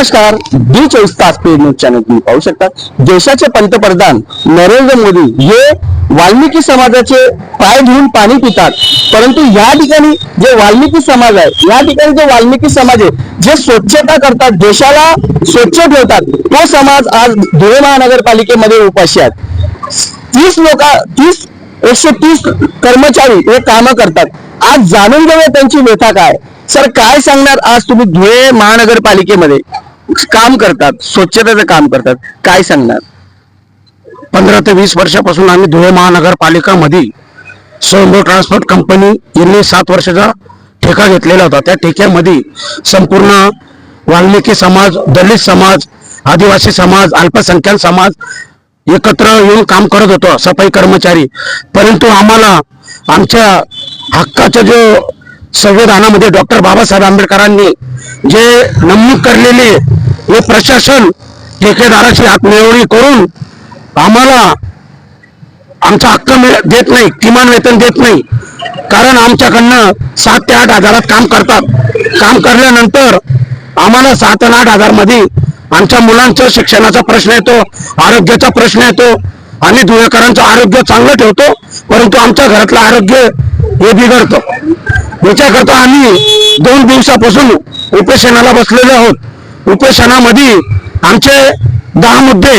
नमस्कार डी चोवीस तास पेड न्यूज चॅनल तुम्ही पाहू शकता. देशाचे पंतप्रधान नरेंद्र मोदी हे वाल्मिकी समाजाचे पाय घेऊन पाणी पितात. परंतु या ठिकाणी जे वाल्मिकी समाज आहे या ठिकाणी जे वाल्मिकी समाज आहे जे स्वच्छता करतात देशाला स्वच्छ ठेवतात तो समाज आज धुळे महानगरपालिकेमध्ये उपाशी आहेत तीस लोक तीस एकशे तीस कर्मचारी हे कामं करतात. आज जाणून घेऊया त्यांची व्यथा काय. सर काय सांगणार आज तुम्ही धुळे महानगरपालिकेमध्ये? काम करतात स्वच्छतेचं काम करतात. काय सांगणार? पंधरा ते वीस वर्षापासून आम्ही धुळे महानगरपालिकामध्ये स्वयंभू ट्रान्सपोर्ट कंपनी यांनी सात वर्षाचा ठेका घेतलेला होता. त्या ठेक्यामध्ये संपूर्ण वाल्मिकी समाज दलित समाज आदिवासी समाज अल्पसंख्याक समाज एकत्र येऊन काम करत होतो सफाई कर्मचारी. परंतु आम्हाला आमच्या हक्काचा जो संविधानामध्ये डॉक्टर बाबासाहेब आंबेडकरांनी जे नमूद करलेले हे प्रशासन ठेकेदाराची हातमिळवणी करून आम्हाला आमचा हक्क मिळ- देत नाही किमान वेतन देत नाही. कारण आमच्याकडनं सात ते आठ हजारात काम करतात. काम करल्यानंतर आम्हाला सात आणि आठ हजारमध्ये आमच्या मुलांचा शिक्षणाचा प्रश्न येतो आरोग्याचा प्रश्न येतो आम्ही धुळेकरांचं आरोग्य चांगलं ठेवतो परंतु आमच्या घरातलं आरोग्य हे बिघडतो याच्याकरता आम्ही दोन दिवसापासून उपेशनाला बसलेलो आहोत. उपेशनामध्ये आमचे दहा मुद्दे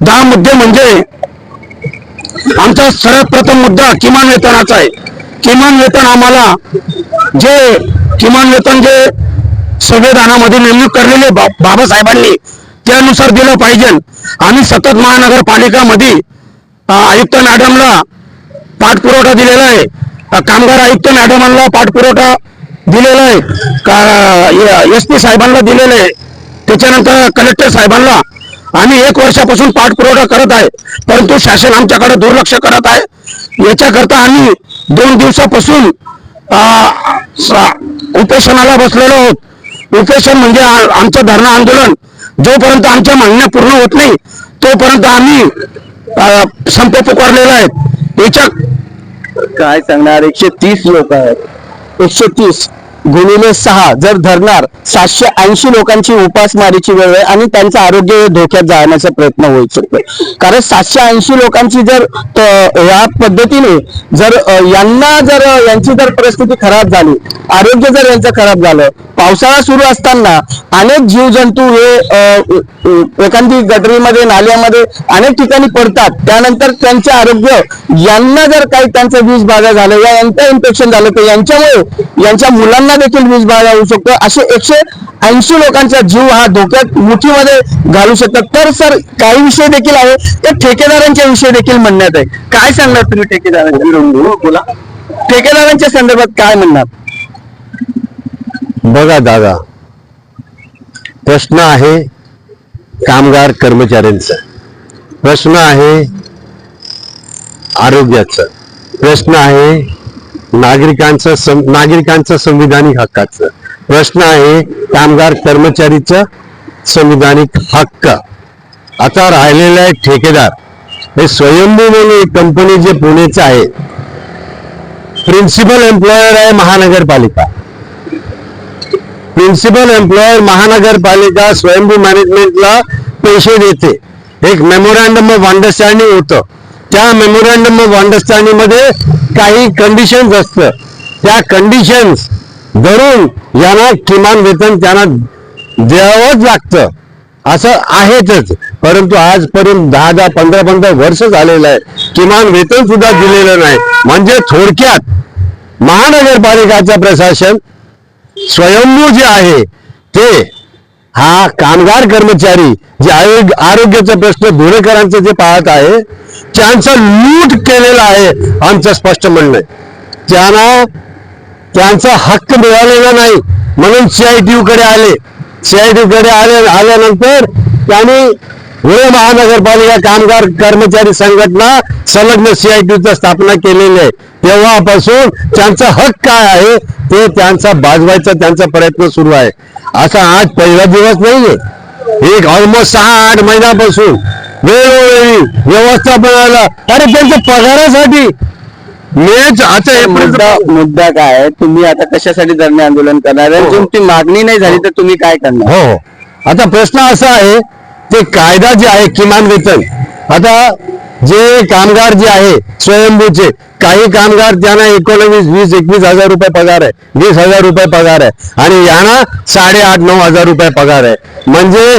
दहा मुद्दे म्हणजे आमचा सर्वात प्रथम मुद्दा किमान वेतनाचा आहे. किमान वेतन आम्हाला जे किमान वेतन जे संविधानामध्ये नेमणूक करलेले बा- बाबासाहेबांनी त्यानुसार दिलं पाहिजे. आम्ही सतत महानगरपालिकामध्ये आयुक्त मॅडमला पाठपुरवठा दिलेला आहे. कामगार आयुक्त मॅडमांना पाठपुरवठा दिलेला आहे. का एस पी साहेबांना दिलेलं आहे. त्याच्यानंतर कलेक्टर साहेबांना आम्ही एक वर्षापासून पाठपुरवठा करत आहे. परंतु शासन आमच्याकडे दुर्लक्ष करत आहे. याच्याकरता आम्ही दोन दिवसापासून अं, उपोषणाला बसलेलो आहोत. उपोषण म्हणजे आमचं धरणं आंदोलन. जोपर्यंत आमच्या मागण्या पूर्ण होत नाही तोपर्यंत आम्ही संप पुकारलेला आहे. याच्या काय सांगणार? एकशे तीस लोक आहेत. एकशे तीस. गुणिले सहा जर धरणार सातशे ऐंशी लोकांची उपासमारीची वेळ आहे आणि त्यांचं आरोग्य धोक्यात जाण्याचा प्रयत्न होऊ शकतो. कारण सातशे ऐंशी लोकांची जर या पद्धतीने जर यांना जर यांची जर परिस्थिती खराब झाली आरोग्य जर यांचं खराब झालं पावसाळा सुरू असताना अनेक जीवजंतू हे एखादी गटरीमध्ये नाल्यामध्ये अनेक ठिकाणी पडतात. त्यानंतर त्यांचे आरोग्य यांना जर काही त्यांचं वीज बाधा झालं या यांचं इन्फेक्शन झालं तर यांच्यामुळे यांच्या मुलांना देखील वीज बाधा होऊ शकतो. असे एकशे ऐंशी लोकांचा जीव हा धोक्यात मुठीमध्ये घालू शकतात तर सर काही विषय देखील आहे. ते ठेकेदारांच्या विषयी देखील म्हणण्यात आहे. काय सांगणार तुम्ही ठेकेदारांच्या बोला. ठेकेदारांच्या संदर्भात काय म्हणणार? बघा दादा प्रश्न आहे कामगार कर्मचाऱ्यांचा. प्रश्न आहे आरोग्याचा. प्रश्न आहे नागरिकांचं सं- नागरिकांचं संविधानिक हक्काचं. प्रश्न आहे कामगार कर्मचारीचं संविधानिक हक्क. आता राहिलेला आहे ठेकेदार. हे स्वयंभू म्हणून एक कंपनी जे पुणेचं आहे. प्रिन्सिपल एम्प्लॉयर आहे महानगरपालिका. प्रिन्सिपल एम्प्लॉयर महानगरपालिका स्वयंभू मॅनेजमेंटला पैसे देते. एक मेमोरँडम ऑफ अंडरस्टँडिंग होतं. त्या मेमोरँडम ऑफ अंडरस्टँडिंगमध्ये काही कंडिशन्स असतं. त्या कंडिशन्स धरून यांना किमान वेतन त्यांना द्यावंच लागतं. असं आहेच परंतु आजपर्यंत दहा दहा पंधरा पंधरा वर्ष झालेलं आहे. किमान वेतन सुद्धा दिलेलं नाही. म्हणजे थोडक्यात महानगरपालिकाचं प्रशासन स्वयंभू जे आहे ते हा कामगार कर्मचारी जे आरोग्य आरोग्याचा प्रश्न धुळेकरांचं जे पाहत आहे त्यांचा लूट केलेला आहे आमचं स्पष्ट म्हणणं आहे. त्यांना त्यांचा हक्क मिळालेला नाही म्हणून सीआयटीयू कडे आले. सीआयटीयू कडे आले आल्यानंतर त्यांनी धुळे महानगरपालिका कामगार कर्मचारी संघटना संलग्न सीआयटीयूचा स्थापना केलेली आहे. तेव्हापासून त्यांचा हक्क काय आहे? ते त्यांचा बाजवायचा त्यांचा प्रयत्न सुरू आहे. असा आज पहिला दिवस नाहीये. एक ऑलमोस्ट सहा आठ महिन्यापासून वेळोवेळी व्यवस्थापनाला अरे त्यांच्या पगारासाठी मेच आता एप्रिल मुद्दा मुद्दा काय? तुम्ही आता कशासाठी धरणे आंदोलन करणार? आहे हो. तुमची मागणी नाही झाली तर तुम्ही काय करणार? हो. आता प्रश्न असा आहे ते कायदा जे आहे किमान वेतन. आता जे कामगार जे आहे स्वयंभूचे काही कामगार त्यांना एकोणवीस वीस एकवीस हजार रुपये पगार आहे वीस हजार रुपये पगार आहे. आणि यांना साडेआठ नऊ हजार रुपये पगार आहे. म्हणजे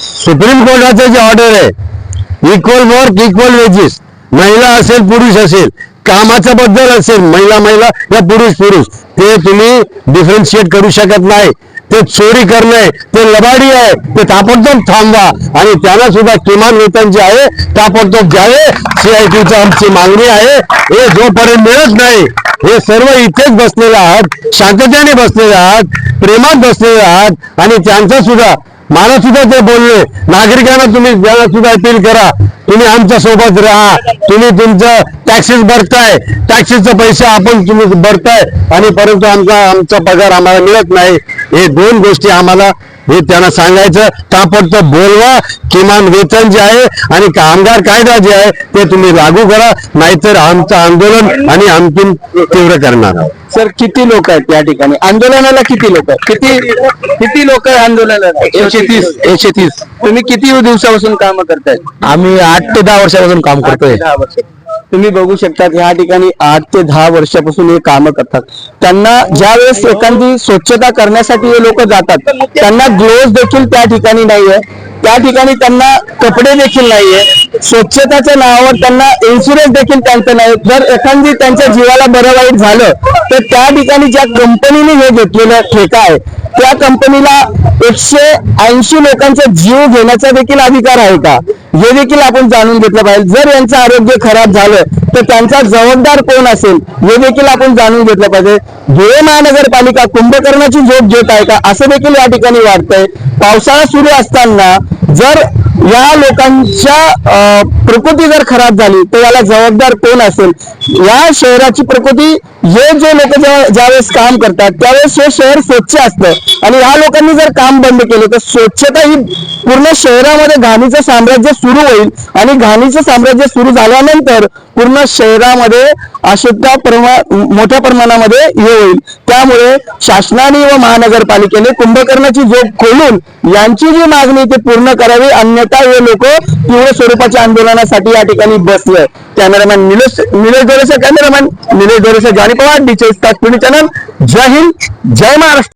सुप्रीम कोर्टाचं जे ऑर्डर आहे इक्वल वर्क इक्वल वेजेस महिला असेल पुरुष असेल कामाच्या बद्दल असेल महिला महिला या पुरुष पुरुष ते तुम्ही डिफरन्शिएट करू शकत नाही. ते चोरी करणे ते लबाडी आहे ते ताबडतोब थांबवा. आणि त्यांना सुद्धा किमान वेतन जे आहे ताबडतोब द्यावे. सीआयटीची आमची मागणी आहे. हे जोपर्यंत मिळत नाही हे सर्व इथेच बसलेले आहात शांततेने बसलेले आहात प्रेमात बसलेले आहात. आणि त्यांचा सुद्धा मला सुद्धा ते बोलले. नागरिकांना तुम्ही सुद्धा अपील करा तुम्ही आमच्यासोबत राहा. तुम्ही तुमचं टॅक्सीस भरताय. टॅक्सीचे पैसे आपण तुम्ही भरताय. आणि परंतु आमचा आमचा पगार आम्हाला मिळत नाही. हे दोन गोष्टी आम्हाला हे त्यांना सांगायचं ताबडतोब बोलवा किमान वेतन जे आहे आणि कामगार कायदा जे आहे ते तुम्ही लागू करा नाहीतर आमचं आंदोलन आणि आणखीन तीव्र करणार आहोत. सर किती लोक आहेत या ठिकाणी? आंदोलनाला किती लोक आहेत? किती किती लोक आहे आंदोलनाला एकशे तीस. एकशे तीस. तुम्ही किती दिवसापासून काम करताय? आम्ही आठ ते दहा वर्षापासून काम करतोय. दहा वर्ष तुम्ही बघू शकतात या ठिकाणी आठ ते दहा वर्षापासून हे काम करतात. त्यांना ज्या वेळेस एखादी स्वच्छता करण्यासाठी हे लोक जातात त्यांना ग्लोव्ह देखील त्या ठिकाणी नाहीये. त्या ठिकाणी त्यांना कपडे देखील नाहीये. स्वच्छताच्या नावावर त्यांना इन्शुरन्स देखील त्यांचं नाही जर एखादी त्यांच्या जीवाला बरं वाईट झालं तर त्या ठिकाणी ज्या कंपनीने हे घेतलेलं ठेका आहे त्या कंपनीला एकशे ऐंशी लोकांचा जीव घेण्याचा देखील अधिकार आहे का? हे देखील आपण जाणून घेतलं पाहिजे. जर यांचं आरोग्य खराब झालं तर त्यांचा जबाबदार कोण असेल? हे देखील आपण जाणून घेतलं पाहिजे. धुळे महानगरपालिका कुंभकर्णाची झोप घेत आहे का? असं देखील या ठिकाणी वाटतंय. पावसाळा सुरू असताना जर या लोकांच्या प्रकृती जर खराब झाली तर याला जबाबदार कोण असेल? या शहराची प्रकृती हे जे लोक ज्यावेळेस काम करतात त्यावेळेस हे शहर स्वच्छ असतं. आणि या लोकांनी जर काम बंद केलं तर स्वच्छता ही पूर्ण शहरामध्ये घाणीचं साम्राज्य सुरू होईल. आणि घाणीचं साम्राज्य सुरू झाल्यानंतर पूर्ण शहरामध्ये अशुद्ध प्रमा मोठ्या प्रमाणामध्ये हे होईल. त्यामुळे शासनाने व महानगरपालिकेने कुंभकर्णाची झोप खोलून यांची जी मागणी ते ती पूर्ण करावी. अन्यथा हे लोक तीव्र स्वरूपाच्या आंदोलनासाठी या ठिकाणी बसले. कॅमेरामॅन निलेश निलेश दोरेसा कॅमेरामॅन निलेश दोरेसा जाणी पवार डिचेस चॅनल. जय हिंद जय महाराष्ट्र.